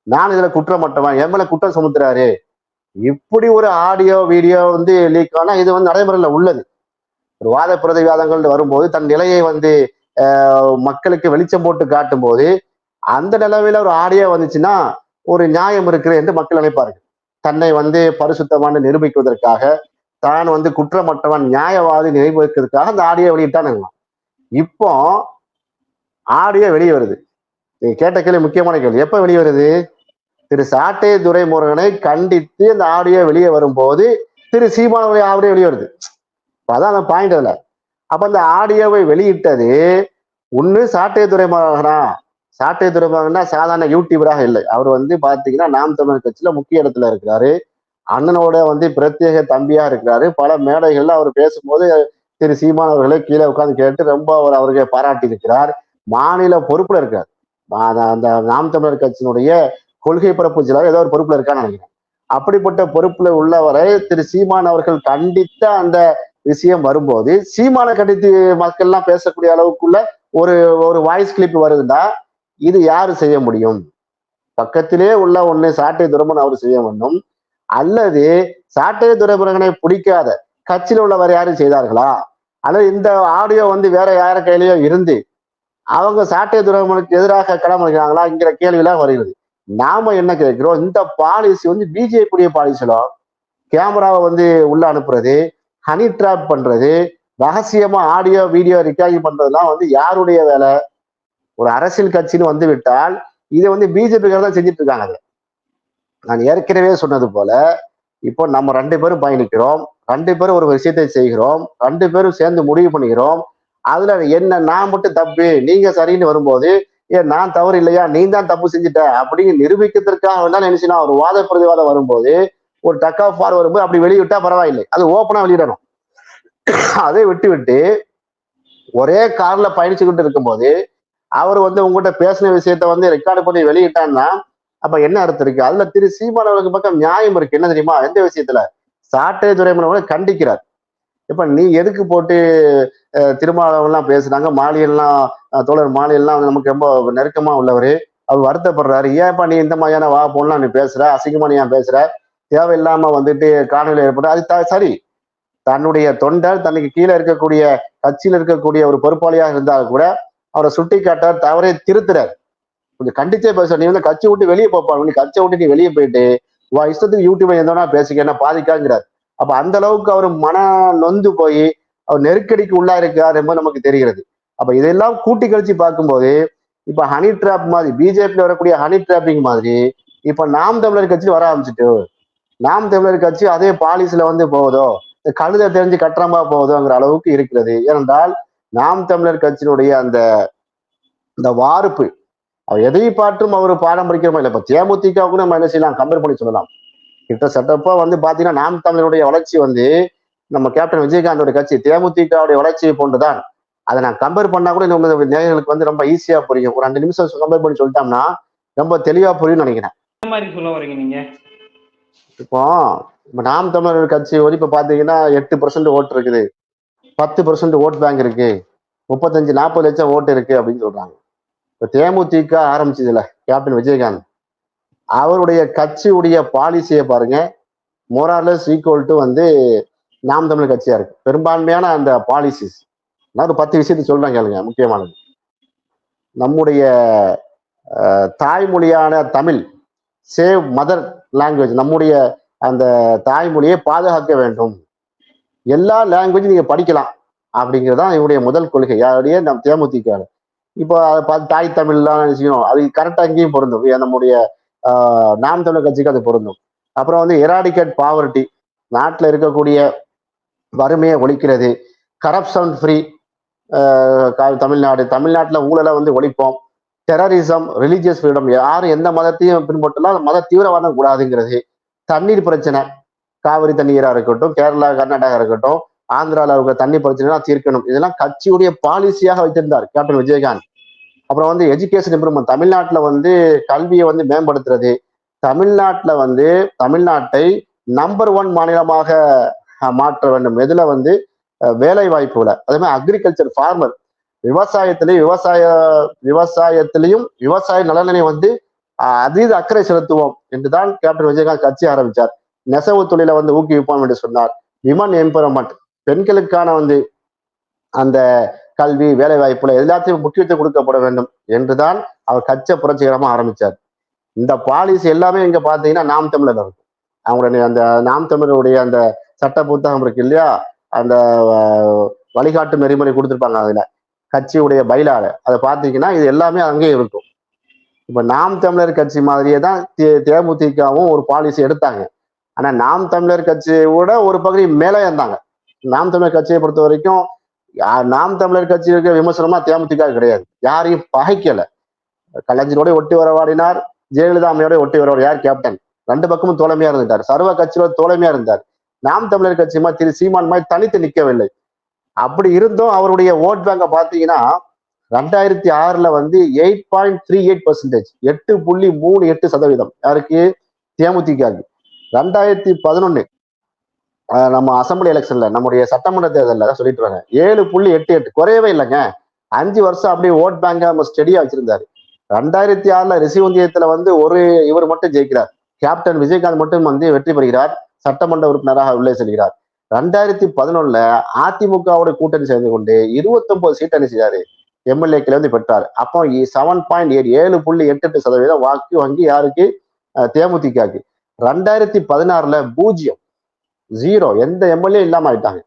நான் இதுல குற்றமற்றவன் என் மேல குற்றம் சுமத்துறாரு. இப்படி ஒரு ஆடியோ வீடியோ வந்து லீக் ஆனா இது வந்து நடைமுறையில உள்ளது. ஒரு வாத பிரதிவாதங்கள் வரும்போது தன் நிலையை வந்து மக்களுக்கு வெளிச்சம் போட்டு காட்டும் போது அந்த நிலவையில ஒரு ஆடியோ வந்துச்சுன்னா ஒரு நியாயம் இருக்கிறது என்று மக்கள் நினைப்பார்கள். தன்னை வந்து பரிசுத்தமான நிரூபிக்குவதற்காக தான் வந்து குற்றமற்றவன் நியாயவாதி நிரூபிக்கிறதுக்காக அந்த ஆடியோ வெளியிட்டானுங்க. இப்போ ஆடியோ வெளியே வருது. நீங்க கேட்ட கேள்வி முக்கியமான கேள்வி எப்ப வெளியே வருது? திரு சாட்டை துரைமுருகனை கண்டித்து அந்த ஆடியோ வெளியே வரும்போது திரு சீமானுடைய ஆடியோ வெளியே வருது. அதான் அந்த பாயிண்ட் அதுல. அப்ப அந்த ஆடியோவை வெளியிட்டது ஒண்ணு சாட்டை துரைமுருகனா? சாட்டை துரைமுருகன்னா சாதாரண யூடியூபராக இல்லை. அவர் வந்து பாத்தீங்கன்னா நாம் தமிழர் கட்சியில முக்கிய இடத்துல இருக்கிறாரு. அண்ணனோட வந்து பிரத்யேக தம்பியா இருக்கிறாரு. பல மேடைகள்ல அவர் பேசும்போது திரு சீமான் அவர்களை கீழே உட்காந்து கேட்டு ரொம்ப அவர் அவருக்கு பாராட்டி இருக்கிறார் மாநில பொறுப்புல இருக்கார். அந்த- நாம் தமிழர் கட்சியினுடைய கொள்கை பரப்பு செயலாளர் ஏதோ ஒரு பொறுப்புல இருக்கான்னு நினைக்கிறேன். அப்படிப்பட்ட பொறுப்புல உள்ளவரை திரு சீமான் அவர்கள் கண்டித்த அந்த விஷயம் வரும்போது சீமானை கண்டித்து மக்கள் எல்லாம் பேசக்கூடிய அளவுக்குள்ள ஒரு ஒரு வாய்ஸ் கிளிப் வருதுன்னா இது யாரு செய்ய முடியும்? பக்கத்திலே உள்ள ஒண்ணு சாட்டை துரமன் அவர் செய்ய வேண்டும் அல்லது சாட்டை துறைமுருகனை பிடிக்காத கட்சியில் உள்ளவர் யாரும் செய்தார்களா? அல்லது இந்த ஆடியோ வந்து வேற யார கையிலயோ இருந்து அவங்க சாட்டை துறைமுகனுக்கு எதிராக களமளிக்கிறாங்களா என்கிற கேள்வியெல்லாம் வருகிறது. நாம என்ன கேட்கிறோம்? இந்த பாலிசி வந்து பிஜேபி பாலிசிலோ கேமராவை வந்து உள்ள அனுப்புறது ஹனி ட்ராப் பண்றது ரகசியமா ஆடியோ வீடியோ ரெக்கார்டிங் பண்றதுலாம் வந்து யாருடைய வேலை? ஒரு அரசியல் கட்சின்னு வந்து விட்டால் இதை வந்து பிஜேபி தான் செஞ்சுட்டு இருக்காங்க அதை. நான் ஏற்கனவே சொன்னது போல இப்போ நம்ம ரெண்டு பேரும் பயணிக்கிறோம் ரெண்டு பேரும் ஒரு விஷயத்தை செய்கிறோம் ரெண்டு பேரும் சேர்ந்து முடிவு பண்ணிக்கிறோம் அதுல என்ன நான் மட்டும் தப்பு நீங்க சரின்னு வரும்போது ஏன் நான் தவறு இல்லையா நீ தான் தப்பு செஞ்சுட்ட அப்படின்னு நிரூபிக்கிறதுக்காக தான் நினைச்சுனா ஒரு வாத பிரதிவாதம் வரும்போது ஒரு டக் ஆஃப் ஃபார் வரும்போது அப்படி வெளியிட்டா பரவாயில்லை. அது ஓப்பனா வெளியிடணும். அதை விட்டு விட்டு ஒரே கார்ல பயணிச்சுக்கிட்டு இருக்கும்போது அவர் வந்து உங்ககிட்ட பேசின விஷயத்த வந்து ரெக்கார்டு பண்ணி வெளியிட்டான்னா அப்ப என்ன அர்த்தம் இருக்கு? அதுல திரு சீமானவர்களுக்கு பக்கம் நியாயம் இருக்கு. என்ன தெரியுமா? எந்த விஷயத்துல? சாட்டை துறைமுறை கண்டிக்கிறார். இப்ப நீ எதுக்கு போட்டு திருமாவளவன்லாம் பேசுனாங்க மாலியெல்லாம் தோழர் மாலியெல்லாம் நமக்கு ரொம்ப நெருக்கமா உள்ளவர். அவர் வருத்தப்படுறாரு. ஏன்ப்பா நீ இந்த மாதிரியான வா போலாம் நீ பேசுற? அசிங்கமா நீ ஏன் பேசுற? தேவையில்லாம வந்துட்டு காணொலி ஏற்பட்டு அது சரி. தன்னுடைய தொண்டர் தனக்கு கீழே இருக்கக்கூடிய கட்சியில் இருக்கக்கூடிய ஒரு பொறுப்பாளியாக இருந்தால் கூட அவரை சுட்டி காட்டார் தவறை திருத்துறார். கொஞ்சம் கண்டிச்சே பேச நீ வந்து கட்சி விட்டு வெளியே போப்பான் நீ கட்சியை விட்டு நீ வெளியே போயிட்டு வா இஷ்டத்துக்கு யூடியூப்ல எந்தவனா பேசிக்க என்ன பாதிக்காங்கிறார் அப்ப அந்த அளவுக்கு அவர் மன நொந்து போய் அவர் நெருக்கடிக்கு உள்ளா இருக்கார் என்பது நமக்கு தெரிகிறது. அப்ப இதெல்லாம் கூட்டி கழிச்சு பார்க்கும்போது இப்ப ஹனி ட்ராப் மாதிரி பிஜேபியில வரக்கூடிய ஹனி டிராப்பிங் மாதிரி இப்ப நாம் தமிழர் கட்சி வர ஆரம்பிச்சுட்டு நாம் தமிழர் கட்சி அதே பாலிசில வந்து போகுதோ இந்த கழுதை தெரிஞ்சு கட்டுறமா போகுதோங்கிற அளவுக்கு இருக்கிறது. ஏனென்றால் நாம் தமிழர் கட்சியினுடைய அந்த இந்த வார்ப்பு அவர் எதை பாற்றும் அவர் பாடம் மாதிரி இல்லை? இப்ப தேமுதிக கூட நம்ம என்ன செய்யலாம்? கம்பேர் பண்ணி சொல்லலாம். கிட்டத்தட்டப்ப வந்து பாத்தீங்கன்னா நாம் தமிழருடைய வளர்ச்சி வந்து நம்ம கேப்டன் விஜயகாந்தோட கட்சி தேமுதிகவுடைய வளர்ச்சியை போன்றுதான். அதை நான் கம்பேர் பண்ணா கூட நம்ம நேயர்களுக்கு வந்து ரொம்ப ஈஸியா புரியும். ஒரு ரெண்டு நிமிஷம் கம்பேர் பண்ணி சொல்லிட்டோம்னா ரொம்ப தெளிவா புரியும்னு நினைக்கிறேன். மாதிரி சொல்ல வரீங்க நீங்க? இப்போ இப்ப நாம் தமிழர் கட்சி வந்து இப்ப பாத்தீங்கன்னா எட்டு பர்சன்ட் ஓட்டு இருக்குது. பத்து பர்சன்ட் ஓட் பேங்க் இருக்கு. முப்பத்தஞ்சு நாற்பது லட்சம் ஓட்டு இருக்கு அப்படின்னு சொல்றாங்க. இப்ப தேமுதிக ஆரம்பிச்சதுல கேப்டன் விஜயகாந்த். அவருடைய கட்சியுடைய பாலிசியை பாருங்க மோரார்லஸ் ஈக்குவல் டு வந்து நாம் தமிழ் கட்சியா இருக்கு. பெரும்பான்மையான அந்த பாலிசிஸ் நான் ஒரு பத்து விஷயத்தை சொல்றேன் கேளுங்க முக்கியமானது. நம்முடைய தாய்மொழியான தமிழ் சேவ் மதர் லாங்குவேஜ் நம்முடைய அந்த தாய்மொழியை பாதுகாக்க வேண்டும். எல்லா லாங்குவேஜும் நீங்க படிக்கலாம் அப்படிங்கிறது தான் இவருடைய முதல் கொள்கை. யாருடைய? நம் தேமுதிக இப்போ அதை பார்த்து தாய் தமிழ்லாம் விஷயம் அது கரெக்டாக அங்கேயும் பொருந்தும். நம்முடைய நாம் தமிழர் கட்சிக்கு அது பொருந்தும். அப்புறம் வந்து எராடிகேட் பாவர்ட்டி நாட்டில் இருக்கக்கூடிய வறுமையை ஒழிக்கிறது. Corruption free Tamil Nadu. தமிழ்நாட்டில் ஊழலை வந்து ஒழிப்போம். டெரரிசம் ரிலீஜியஸ் ஃப்ரீடம் யாரும் எந்த மதத்தையும் பின்பற்றலாம். மத தீவிரவாதம் கூடாதுங்கிறது. தண்ணீர் பிரச்சனை. காவிரி தண்ணீராக இருக்கட்டும் கேரளா கர்நாடகா இருக்கட்டும் ஆந்திராவில் இருக்கிற தண்ணி பிரச்சனைலாம் தீர்க்கணும். இதெல்லாம் கட்சியுடைய பாலிசியாக வைத்திருந்தார் கேப்டன் விஜயகாந்த். அப்புறம் வந்து எஜுகேஷன் இம்ப்ரூவ்மெண்ட் தமிழ்நாட்டில் வந்து கல்வியை வந்து மேம்படுத்துறது. தமிழ்நாட்டில் வந்து தமிழ்நாட்டை நம்பர் ஒன் மாநிலமாக மாற்ற வேண்டும். எதுல வந்து வேலை வாய்ப்புகளை அதே மாதிரி அக்ரிகல்ச்சர் ஃபார்மர் விவசாயத்திலையும் விவசாய விவசாயத்திலையும் விவசாய நலனை வந்து அதீத அக்கறை செலுத்துவோம் என்றுதான் கேப்டன் விஜயகாந்த் கட்சி ஆரம்பித்தார் நெசவு தொழிலை வந்து ஊக்குவிப்போம் என்று சொன்னார். Women empowerment. பெண்களுக்கான வந்து அந்த கல்வி வேலை வாய்ப்புல எல்லாத்தையும் முக்கியத்துவம் கொடுக்கப்பட வேண்டும் என்றுதான் அவர் கச்ச புரட்சிகரமா ஆரம்பிச்சார். இந்த பாலிசி எல்லாமே இங்க பாத்தீங்கன்னா நாம் தமிழர் இருக்கும். அவங்களுடைய அந்த நாம் தமிழருடைய அந்த சட்ட புத்தகம் இருக்கு இல்லையா? அந்த வழிகாட்டு நெறிமுறை கொடுத்துருப்பாங்க அதுல. கட்சியுடைய பயிலாள அதை பார்த்தீங்கன்னா இது எல்லாமே அங்கேயே இருக்கும். இப்போ நாம் தமிழர் கட்சி மாதிரியே தான் தே- தேமுதிகவும் ஒரு பாலிசி எடுத்தாங்க. ஆனால் நாம் தமிழர் கட்சியை விட ஒரு பகுதி மேலே இருந்தாங்க நாம் தமிழர் கட்சியை பொறுத்த வரைக்கும் நாம் தமிழர் கட்சி இருக்க விமர்சனமா தேமுதிக கிடையாது. யாரையும் பகைக்கல கலைஞரோட ஒட்டி வரவாடினார் ஜெயலலிதா அம்மையோட ஒட்டி வரவாடி யார் கேப்டன் ரெண்டு பக்கமும் தோழமையா இருந்தார் சர்வ கட்சியோட தோழமையா இருந்தார். நாம் தமிழர் கட்சி திரு சீமான் மாதிரி தனித்து நிற்கவில்லை அப்படி இருந்தும் அவருடைய ஓட் பேங்கை பார்த்தீங்கன்னா ரெண்டாயிரத்தி ஆறுல வந்து eight point three eight percentage எட்டு புள்ளி மூணு எட்டு சதவீதம். யாருக்கு? தேமுதிகாக்கு ரெண்டாயிரத்தி பதினொன்னு நம்ம அசம்பிளி எலெக்ஷன்ல நம்முடைய சட்டமன்ற தேர்தலில் தான் சொல்லிட்டு வராங்க ஏழு புள்ளி எட்டு எட்டு. குறையவே இல்லைங்க. அஞ்சு வருஷம் அப்படியே ஓட் பேங்க நம்ம ஸ்டெடியா வச்சிருந்தாரு. ரெண்டாயிரத்தி ஆறுல ரிசிவந்தியத்துல வந்து ஒரு இவர் மட்டும் ஜெயிக்கிறார். கேப்டன் விஜயகாந்த் மட்டும் வந்து வெற்றி பெறுகிறார். சட்டமன்ற உறுப்பினராக உள்ளே செல்கிறார். ரெண்டாயிரத்தி பதினொன்னுல அதிமுகவோட கூட்டணி சேர்ந்து கொண்டு இருபத்தொன்பது சீட் என்ன செய்தாரு. எம்எல்ஏக்கள் வந்து பெற்றார். அப்போ செவன் பாயிண்ட் எயிட் ஏழு புள்ளி எட்டு எட்டு சதவீதம் வாக்கு வங்கி யாருக்கு? தேமுதிகாக்கு ரெண்டாயிரத்தி பதினாறுல பூஜ்ஜியம். ஜீரோ எந்த எம்எல்ஏ இல்லாம ஆயிட்டாங்க.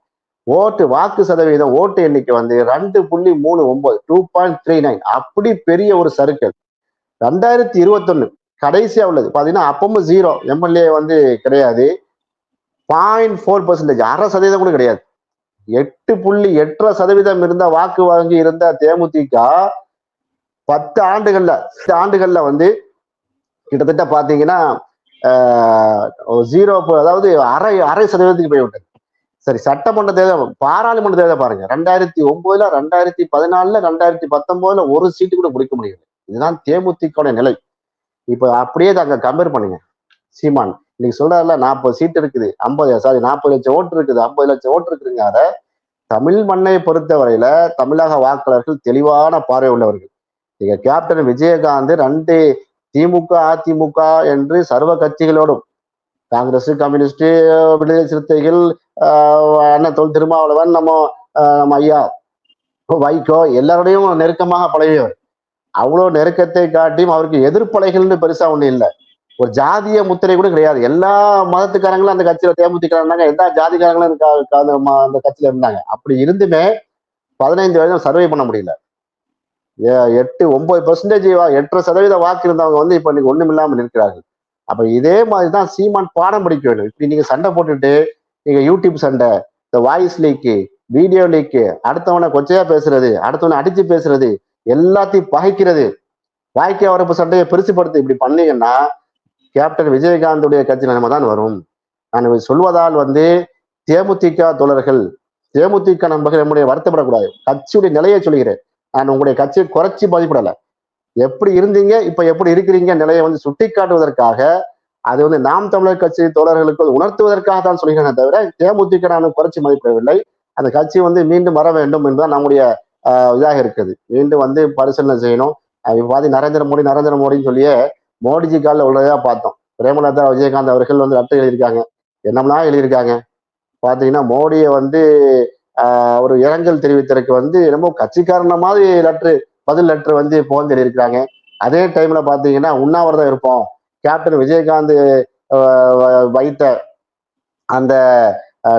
ஓட்டு வாக்கு சதவீதம் ஓட்டு எண்ணிக்கை வந்து ரெண்டு புள்ளி மூணு ஒன்பது டூ பாயிண்ட் த்ரீ நைன் அப்படி பெரிய ஒரு சர்க்கிள் ரெண்டாயிரத்தி இருபத்தொன்னு. கடைசியா உள்ளது. பாத்தீங்கன்னா அப்பவும் ஜீரோ எம்எல்ஏ வந்து கிடையாது. பாயிண்ட் ஃபோர் பர்சன்டேஜ் அரை சதவீதம் கூட கிடையாது. எட்டு புள்ளி எட்டரை சதவீதம் இருந்த வாக்கு வாங்கி இருந்த தேமுதிக பத்து ஆண்டுகள்ல பத்து ஆண்டுகள்ல வந்து கிட்டத்தட்ட பாத்தீங்கன்னா ஜீரோ அதாவது அரை அரை சதவீதத்துக்கு போய்விட்டது சரி சட்டமன்ற தேர்தல் பாராளுமன்ற தேர்தல் பாருங்க. ரெண்டாயிரத்தி ஒன்பதுல ரெண்டாயிரத்தி பதினாலுல ரெண்டாயிரத்தி பத்தொன்பதுல ஒரு சீட்டு கூட பிடிக்க முடியல. இதுதான் தேமுதிக நிலை. இப்ப அப்படியே அங்க கம்பேர் பண்ணுங்க. சீமான் இன்னைக்கு சொல்றாருல நாற்பது சீட் இருக்குது. ஐம்பது சாரி நாற்பது லட்சம் ஓட்டு இருக்குது. ஐம்பது லட்சம் ஓட்டு இருக்குங்க அத தமிழ் மண்ணை பொறுத்தவரையில தமிழக வாக்காளர்கள் தெளிவான பார்வை உள்ளவர்கள். நீங்க கேப்டன் விஜயகாந்த் ரெண்டு திமுக அதிமுக என்று சர்வ கட்சிகளோடும் காங்கிரஸ் கம்யூனிஸ்ட் விடுதலை சிறுத்தைகள் ஆஹ் அண்ணன் தொல் திருமாவளவன் நம்ம ஆஹ் நம்ம ஐயா வைகோ எல்லாரோடையும் நெருக்கமாக பழகியவர். அவ்வளவு நெருக்கத்தை காட்டியும் அவருக்கு எதிர்ப்பலைகள்னு பெருசா ஒன்றும் இல்லை. ஒரு ஜாதிய முத்திரை கூட கிடையாது. எல்லா மதத்துக்காரங்களும் அந்த கட்சியில தேமுதிக இருந்தாங்க எல்லா ஜாதிக்காரங்களும் அந்த அந்த கட்சியில இருந்தாங்க. அப்படி இருந்துமே பதினைந்து வருஷம் சர்வே பண்ண முடியல. எட்டு ஒன்பது பெர்சன்டேஜ் எட்டரை சதவீத வாக்கு இருந்தவங்க வந்து இப்ப இன்னைக்கு ஒண்ணும் இல்லாமல் நிற்கிறார்கள். அப்ப இதே மாதிரிதான் சீமான் பாடம் படிக்க வேண்டும். இப்படி நீங்க சண்டை போட்டுட்டு நீங்க யூடியூப் சண்டை இந்த வாய்ஸ் லீக்கு வீடியோ லீக்கு அடுத்தவனை கொச்சையா பேசுறது அடுத்தவனை அடிச்சு பேசுறது எல்லாத்தையும் பகைக்கிறது. வாய்க்கை வரப்பு சண்டையை பெருசுப்படுத்தி இப்படி பண்ணீங்கன்னா கேப்டன் விஜயகாந்துடைய கட்சி நிலைமை தான் வரும். நான் சொல்வதால் வந்து தேமுதிக தோழர்கள் தேமுதிக நண்பர்கள் நம்முடைய வருத்தப்படக்கூடாது. கட்சியுடைய நிலையை சொல்கிறேன் நான் உங்களுடைய கட்சியை குறைச்சி மதிப்பிடலை எப்படி இருந்தீங்க? இப்ப எப்படி இருக்கிறீங்க? நிலையை வந்து சுட்டி காட்டுவதற்காக அது வந்து நாம் தமிழர் கட்சி தோழர்களுக்கு உணர்த்துவதற்காக தான் சொல்கிறேன் தவிர தேமுதிக நான் குறைச்சி மதிப்பிடவில்லை. அந்த கட்சி வந்து மீண்டும் வர வேண்டும் என்பதுதான் நம்முடைய இதாக இருக்குது. மீண்டும் வந்து பரிசீலனை செய்யணும். பாதி நரேந்திர மோடி நரேந்திர மோடின்னு சொல்லியே மோடிஜி காலில் உள்ளதா பார்த்தோம். பிரேமலதா விஜயகாந்த் அவர்கள் வந்து லெட்டர் எழுதியிருக்காங்க. என்னம்னா எழுதியிருக்காங்க? பார்த்தீங்கன்னா மோடியை வந்து ஒரு இரங்கல் தெரிவித்ததற்கு வந்து என்னமோ கட்சிக்காரன மாதிரி லெட்ரு பதில் லெட்ரு வந்து போன் எழுதியிருக்காங்க அதே டைம்ல பாத்தீங்கன்னா உண்ணாவிரதம் இருப்போம். கேப்டன் விஜயகாந்த் வைத்த அந்த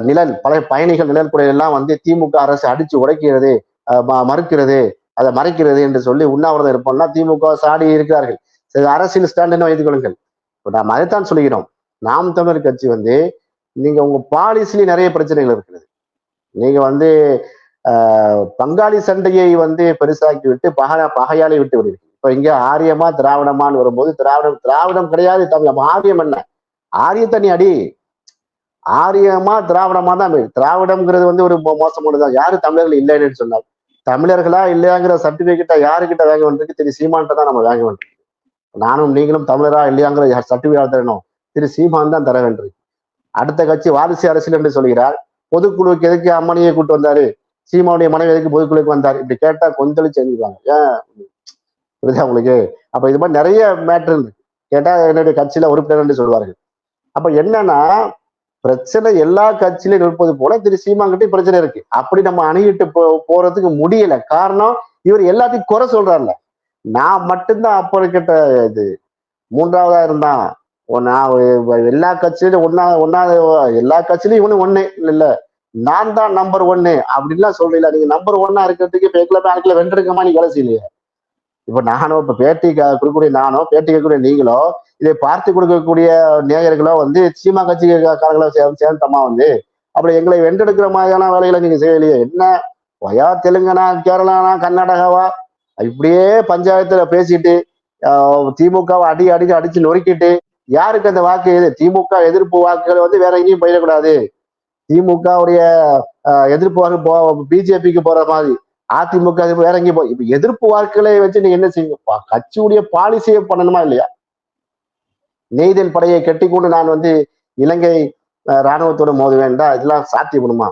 நிழல் பழைய பயணிகள் நிழல் குடை எல்லாம் வந்து திமுக அரசு அடிச்சு உடைக்கிறது ம- மறுக்கிறது அதை மறைக்கிறது என்று சொல்லி உண்ணாவிரதம் இருப்போம்னா திமுக சாடி இருக்கிறார்கள். சரி அரசியல் ஸ்டாண்டுன்னு வைத்துக் கொள்ளுங்கள். இப்ப நாம் அதைத்தான் சொல்கிறோம். நாம் தமிழர் கட்சி வந்து நீங்க உங்க பாலிசிலேயே நிறைய பிரச்சனைகள் இருக்கிறது. நீங்க வந்து ஆஹ், பங்காளி சண்டையை வந்து பெருசாக்கி விட்டு பக பகையாளி விட்டு விடுவீங்க. இப்ப இங்க ஆரியமா திராவிடமான்னு வரும்போது திராவிடம் திராவிடம் கிடையாது தமிழ். ஆரியம் என்ன? ஆரிய தனி அடி. ஆரியமா திராவிடமா தான் திராவிடம்ங்கிறது வந்து ஒரு மோ- மோசமானதுதான். யாரு தமிழர்கள் இல்லைன்னு சொன்னார் தமிழர்களா இல்லையாங்கிற சர்டிபிகேட்டை யாருக்கிட்ட வாங்க வேண்டியிருக்கு திரு சீமான்ட்ட தான் நம்ம வாங்க வேண்டியிருக்கு நானும் நீங்களும் தமிழரா இல்லையாங்கிற சர்டிபிகேட் தரணும். திரு சீமான் தான் தர வேண்டியிருக்கு அடுத்த கட்சி வாரிசு அரசியல் என்று சொல்கிறார். பொதுக்குழுவுக்கு எதுக்கு அம்மனையை கூட்டு வந்தாரு? சீமானுடைய மனைவி எதுக்கு பொதுக்குழுவுக்கு வந்தார்? இப்படி கேட்டா கொந்தளிச்சு எழுதிடுவாங்க ஏன்? புரியுதா உங்களுக்கு? அப்ப இது மாதிரி நிறைய மேட்ரு இருக்கு. கேட்டா என்னுடைய கட்சியில உறுப்பினர் என்று சொல்வார்கள். அப்ப என்னன்னா பிரச்சனை எல்லா கட்சியிலும் இருப்பது போல திரு சீமாங்கிட்ட பிரச்சனை இருக்கு. அப்படி நம்ம அணுகிட்டு போ போறதுக்கு முடியல. காரணம் இவர் எல்லாத்தையும் குறை சொல்றாருல. நான் மட்டும்தான் அப்ப இருக்கிட்ட இது மூன்றாவதா இருந்தான். நான் எல்லா கட்சியிலும் ஒன்னா ஒன்னா எல்லா கட்சியிலும் இவனும் ஒண்ணு இல்ல இல்ல நான் தான் நம்பர் ஒன்னு அப்படின்லாம் சொல்றீங்களா? நீங்க நம்பர் ஒன்னா இருக்கிறதுக்கு இப்ப எக்ல பேங்க்ல வென்றிருக்கமா நீ வேலை செய்யலையே? இப்ப நானும் இப்ப பேட்டி க- கொடுக்கக்கூடிய நானும் பேட்டி கேட்கக்கூடிய நீங்களோ இதை பார்த்து கொடுக்கக்கூடிய நேயர்களோ வந்து சீமா கட்சி காரங்களோ சே- சேர்ந்தமா வந்து? அப்படி எங்களை வென்றெடுக்கிற மாதிரியான வேலைகளை நீங்க செய்யலையே? என்ன? வயா தெலுங்கானா கேரளானா கர்நாடகாவா? இப்படியே பஞ்சாயத்துல பேசிட்டு திமுகவை அடி அடி அடிச்சு நொறுக்கிட்டு யாருக்கு அந்த வாக்கு எது? திமுக எதிர்ப்பு வாக்குகள் வந்து வேற எங்கேயும் போயிடக்கூடாது. திமுகவுடைய எதிர்ப்பு வாக்கு போ பிஜேபிக்கு போற மாதிரி அதிமுக வேற எங்கேயும் போ இப்ப எதிர்ப்பு வாக்குகளை வச்சு நீங்க என்ன செய்யுங்க கட்சியுடைய பாலிசியை பண்ணணுமா இல்லையா? நெய்தல் படையை கட்டிக்கொண்டு நான் வந்து இலங்கை இராணுவத்தோட மோத மோதுவேன்டா இதெல்லாம் சாத்தியப்படுமா?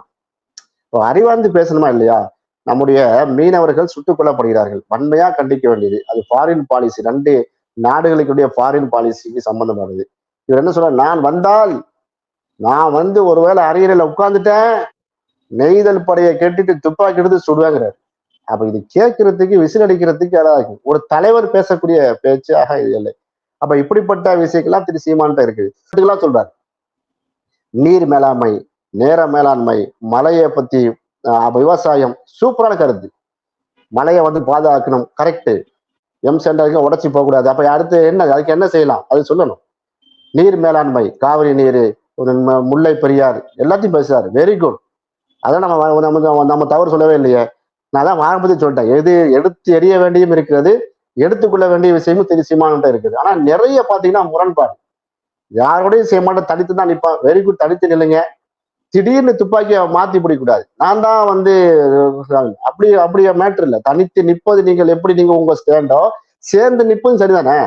இப்போ அறிவார்ந்து பேசணுமா இல்லையா? நம்முடைய மீனவர்கள் சுட்டுக் கொல்லப்படுகிறார்கள். வன்மையா கண்டிக்க வேண்டியது. அது ஃபாரின் பாலிசி ரெண்டு நாடுகளுக்குடைய ஃபாரின் பாலிசிக்கு சம்பந்தமானது. இவர் என்ன சொல்ற நான் வந்தால் நான் வந்து ஒருவேளை அரியணையில உட்கார்ந்துட்டேன் நெய்தல் படையை கெட்டிட்டு துப்பாக்கி எடுத்து சுடுவாங்கிறார். அப்ப இது கேட்கறதுக்கு விசில் அடிக்கிறதுக்கு அழகாகும் ஒரு தலைவர் பேசக்கூடிய பேச்சாக இது இல்லை. அப்ப இப்படிப்பட்ட விஷயங்கள்லாம் திரு சீமான்ட்ட இருக்குது. இதுக்கெல்லாம் சொல்றாரு. நீர் மேலாண்மை நேர மேலாண்மை மலையை பத்தி விவசாயம் சூப்பரான கருத்து. மலையை வந்து பாதுகாக்கணும் கரெக்ட் எம் சென்டருக்கு உடச்சி போகக்கூடாது. அப்போ அடுத்து என்ன? அதுக்கு என்ன செய்யலாம்? அது சொல்லணும். நீர் மேலாண்மை காவிரி நீர் ஒரு ம- முல்லை பெரியார் எல்லாத்தையும் பேசுறாரு. வெரி குட் அதான் நம்ம நம்ம நம்ம தவறு சொல்லவே இல்லையே. நான் தான் ஆரம்பத்தில் சொல்லிட்டேன். எது எடுத்து எறிய வேண்டியும் இருக்கிறது எடுத்துக்கொள்ள வேண்டிய விஷயமும் திரு சீமான்கிட்ட இருக்குது. ஆனால் நிறைய பார்த்தீங்கன்னா முரண்பாடு. யாரோடையும் செய்ய மாட்டேன் தனித்து தான் நிற்பான் வெரி குட் தனித்து நில்லுங்க. திடீர்னு துப்பாக்கியை மாத்தி பிடிக்கக்கூடாது. நான் தான் வந்து அப்படி அப்படி மேட்ரு இல்லை. தனித்து நிற்பது நீங்கள் எப்படி நீங்க உங்க ஸ்டேண்டோ சேர்ந்து நிற்பதும் சரிதானே?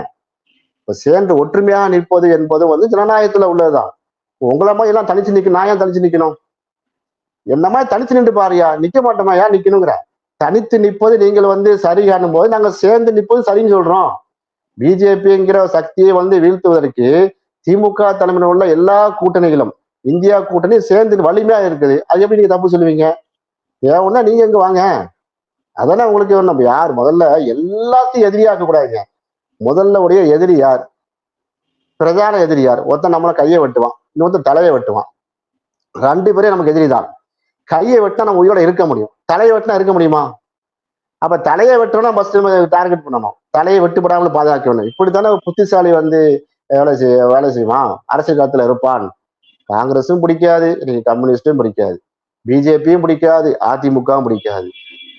இப்போ சேர்ந்து ஒற்றுமையாக நிற்பது என்பது வந்து ஜனநாயகத்துல உள்ளதுதான். உங்களை மாதிரி எல்லாம் தனிச்சு நிற்கணும் நான் ஏன் தனிச்சு நிற்கணும் என்ன மாதிரி தனிச்சு நின்று பாருயா நிற்க மாட்டோமா? ஏன் நிற்கணுங்கிற தனித்து நிற்பது நீங்கள் வந்து சரி காணும் போது நாங்கள் சேர்ந்து நிற்பது சரின்னு சொல்றோம். பிஜேபிங்கிற சக்தியை வந்து வீழ்த்துவதற்கு திமுக தலைமையில் உள்ள எல்லா கூட்டணிகளும் இந்தியா கூட்டணி சேர்ந்து வலிமையா இருக்குது. அது எப்படி நீங்க தப்பு சொல்லுவீங்க? ஒன்னா நீங்க எங்க வாங்க? அதெல்லாம் உங்களுக்கு நம்ம யார்? முதல்ல எல்லாத்தையும் எதிரியாக்க கூடாதுங்க முதல்ல உடைய எதிரி யார்? பிரதான எதிரி யார்? ஒருத்தன் நம்மளை கையை வெட்டுவான். இன்னொருத்தன் தலையை வெட்டுவான். ரெண்டு பேரும் நமக்கு எதிரி தான் கையை வெட்டினா நம்ம உயிரோட இருக்க முடியும். தலையை வெட்டினா இருக்க முடியுமா? அப்ப தலையை வெட்டணும்னா ஃபர்ஸ்ட் நம்ம டார்கெட் பண்ணணும். தலையை வெட்டுப்படாமல் பாதுகாக்க வேணும் இப்படித்தானே புத்திசாலி வந்து வேலை செய்ய வேலை செய்வான். அரசியல் காலத்துல இருப்பான். காங்கிரஸும் பிடிக்காது நீங்க கம்யூனிஸ்டும் பிடிக்காது. பிஜேபியும் பிடிக்காது அதிமுகவும் பிடிக்காது.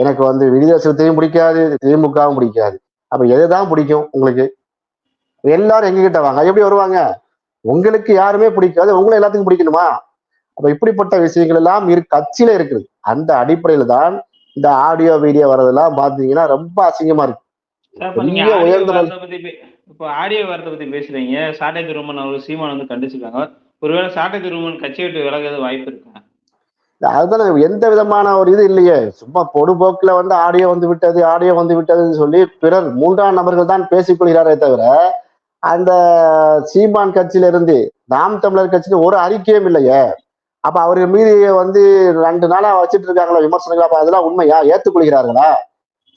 எனக்கு வந்து விடுதலை சிறுத்தையும் பிடிக்காது திமுகவும் பிடிக்காது. அப்ப எதுதான் பிடிக்கும் உங்களுக்கு? எல்லாரும் எங்ககிட்ட வாங்க. எப்படி வருவாங்க? உங்களுக்கு யாருமே பிடிக்காது உங்களை எல்லாத்துக்கும் பிடிக்கணுமா? அப்ப இப்படிப்பட்ட விஷயங்கள் எல்லாம் இரு கட்சியில இருக்குது. அந்த அடிப்படையில தான் இந்த ஆடியோ வீடியோ வர்றதெல்லாம் பாத்தீங்கன்னா ரொம்ப அசிங்கமா இருக்கு. இப்ப ஆடியோ உயர்ந்த வாரத்தை பத்தி பேசுறீங்க. சாட்டை அவர் சீமான் வந்து கண்டிச்சிருக்காங்க. ஒருவேளை சாட்டை திருமன் கட்சி விட்டு விலகிறது வாய்ப்பு இருக்கா? அதுதான் எந்த விதமான ஒரு இது இல்லையே. சும்மா பொடுபோக்குல வந்து ஆடியோ வந்து விட்டது ஆடியோ வந்து விட்டதுன்னு சொல்லி பிறர் மூன்றாம் நபர்கள் தான் பேசிக்கொள்கிறாரே தவிர அந்த சீமான் கட்சியில இருந்து நாம் தமிழர் கட்சியில ஒரு அறிக்கையும் இல்லையே. அப்ப அவர்கள் மீதி வந்து ரெண்டு நாளா வச்சுட்டு இருக்காங்களா விமர்சனங்கள்? அப்ப அதெல்லாம் உண்மையா? ஏத்துக்கொள்கிறார்களா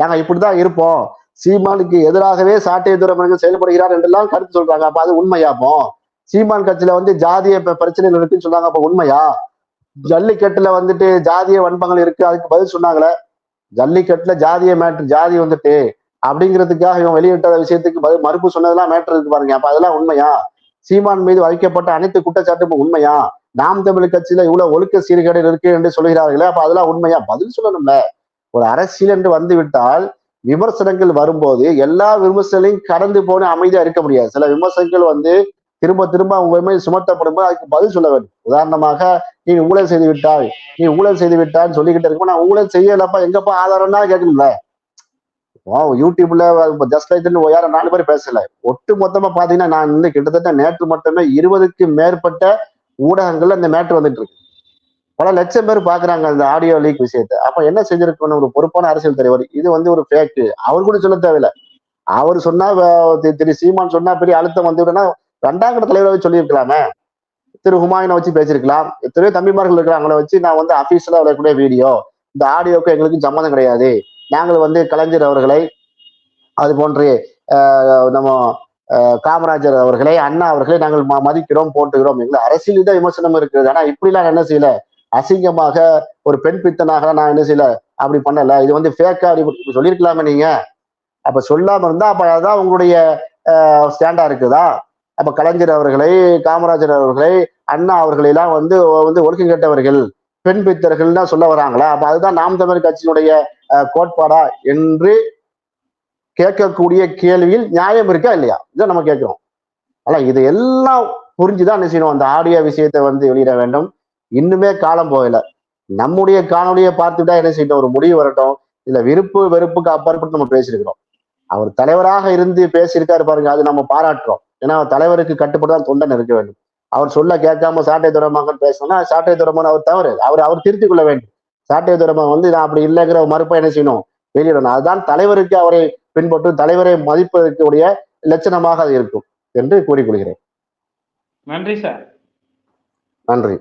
நாங்க இப்படிதான் இருப்போம். சீமானுக்கு எதிராகவே சாட்டை துறைமுகங்கள் செயல்படுகிறார் என்றெல்லாம் கருத்து சொல்றாங்க. அப்ப அது உண்மையாப்போம் சீமான் கட்சியில வந்து ஜாதிய பிரச்சனைகள் இருக்குன்னு சொன்னாங்க அப்ப உண்மையா? ஜல்லிக்கட்டுல வந்துட்டு ஜாதிய வன்பங்கள் இருக்கு அதுக்கு பதில் சொன்னாங்களே? ஜல்லிக்கட்டுல ஜாதிய மேட்ரு ஜாதி வந்துட்டு அப்படிங்கிறதுக்காக இவன் வெளியிட்ட விஷயத்துக்கு பதில் மறுப்பு சொன்னதெல்லாம் மேட்ரு இருக்கு பாருங்க அப்ப அதெல்லாம் உண்மையா? சீமான் மீது வைக்கப்பட்ட அனைத்து குற்றச்சாட்டும் உண்மையா? நாம் தமிழ் கட்சியில இவ்வளவு ஒழுக்க சீர்கேடு இருக்கு என்று சொல்கிறார்களே அப்ப அதெல்லாம் உண்மையா? பதில் சொல்லணும்ல. ஒரு அரசியல் என்று வந்து விட்டால் விமர்சனங்கள் வரும்போது எல்லா விமர்சனங்களையும் கடந்து போன அமைதியா இருக்க முடியாது. சில விமர்சனங்கள் வந்து திரும்ப திரும்ப உங்கள் மேல் சுமத்தப்படும் போது அதுக்கு பதில் சொல்ல வேண்டும். உதாரணமாக நீ ஊழல் செய்து விட்டாய். நீ ஊழல் செய்து விட்டான்னு சொல்லிக்கிட்டு இருக்கும் நான் ஊழல் செய்யலப்பா எங்கப்பா ஆதாரம்னா கேட்கணும்ல? இப்போ யூடியூப்ல ஜஸ்ட் லைக் நாலு பேர் பேசல. ஒட்டு மொத்தமா பாத்தீங்கன்னா நான் வந்து கிட்டத்தட்ட நேற்று மட்டுமே இருபதுக்கு மேற்பட்ட ஊடகங்கள்ல இந்த மேட்ரு வந்துட்டு இருக்கு. பல லட்சம் பேர் பாக்குறாங்க அந்த ஆடியோ லீக் விஷயத்தை. அப்ப என்ன செஞ்சிருக்கணும்? ஒரு பொறுப்பான அரசியல் தலைவர். இது வந்து ஒரு ஃபேக்ட் அவர் கூட சொல்ல தேவையில்ல. அவர் சொன்னா திரு சீமான் சொன்னா பெரிய அழுத்தம் வந்து விடனா ரெண்டாம் கட்ட தலைவரை வச்சு சொல்லியிருக்கலாமே. திரு ஹுமாயூனை வச்சு பேசியிருக்கலாம். எத்தனையோ தம்பிமார்கள் இருக்கிறாங்கள வச்சு நான் வந்து அபிஷியலா வரக்கூடிய வீடியோ இந்த ஆடியோக்கு எங்களுக்கு சம்மந்தம் கிடையாது. நாங்கள் வந்து கலைஞர் அவர்களை அது போன்று நம்ம காமராஜர் அவர்களை அண்ணா அவர்களை நாங்கள் மதிக்கிறோம் போட்டுக்கிறோம் எங்களை அரசியல் தான் விமர்சனம் இருக்குது. ஆனா இப்படிலாம் என்ன செய்யல? அசிங்கமாக ஒரு பெண் பித்தனாக நான் என்ன செய்யல? அப்படி பண்ணல. இது வந்து ஃபேக்கா அப்படி சொல்லியிருக்கலாமே நீங்க. அப்ப சொல்லாம இருந்தா அப்ப அதான் உங்களுடைய ஸ்டாண்டா இருக்குதா? அப்ப கலைஞர் அவர்களை காமராஜர் அவர்களை அண்ணா அவர்களை எல்லாம் வந்து வந்து ஒழுக்கம் கேட்டவர்கள் பெண் பித்தர்கள் தான் சொல்ல வராங்களா? அப்ப அதுதான் நாம் தமிழ் கட்சியினுடைய கோட்பாடா என்று கேட்கக்கூடிய கேள்வியில் நியாயம் இருக்கா இல்லையா? இதை நம்ம கேட்கிறோம். ஆனா இது எல்லாம் புரிஞ்சுதான் என்ன செய்யணும்? அந்த ஆடியோ விஷயத்தை வந்து வெளியிட வேண்டும். இன்னுமே காலம் போகல. நம்முடைய காணொலியை பார்த்துட்டா என்ன செய்யணும் ஒரு முடிவு வரட்டும். இதுல விருப்பு வெறுப்புக்கு அப்பாற்பட்டு நம்ம பேசியிருக்கிறோம். அவர் தலைவராக இருந்து பேசியிருக்காரு பாருங்க. அது நம்ம பாராட்டுறோம். ஏன்னா தலைவருக்கு கட்டுப்பட்டு தான் தொண்டன் இருக்க வேண்டும். அவர் சொல்ல கேட்காம சாட்டை துறைமுகன் பேசணும்னா சாட்டை துறைமுகன் அவர் தவறு. அவர் அவர் திருத்திக் கொள்ள வேண்டும். சாட்டை துறைமுகம் வந்து நான் அப்படி இல்லைங்கிற மறுப்பை என்ன செய்யணும்? வெளியிடணும். அதுதான் தலைவருக்கு அவரை பின்பற்றும் தலைவரை மதிப்பதற்கு உடைய லட்சணமாக அது இருக்கும் என்று கூறிக்கொள்கிறேன். நன்றி சார். நன்றி.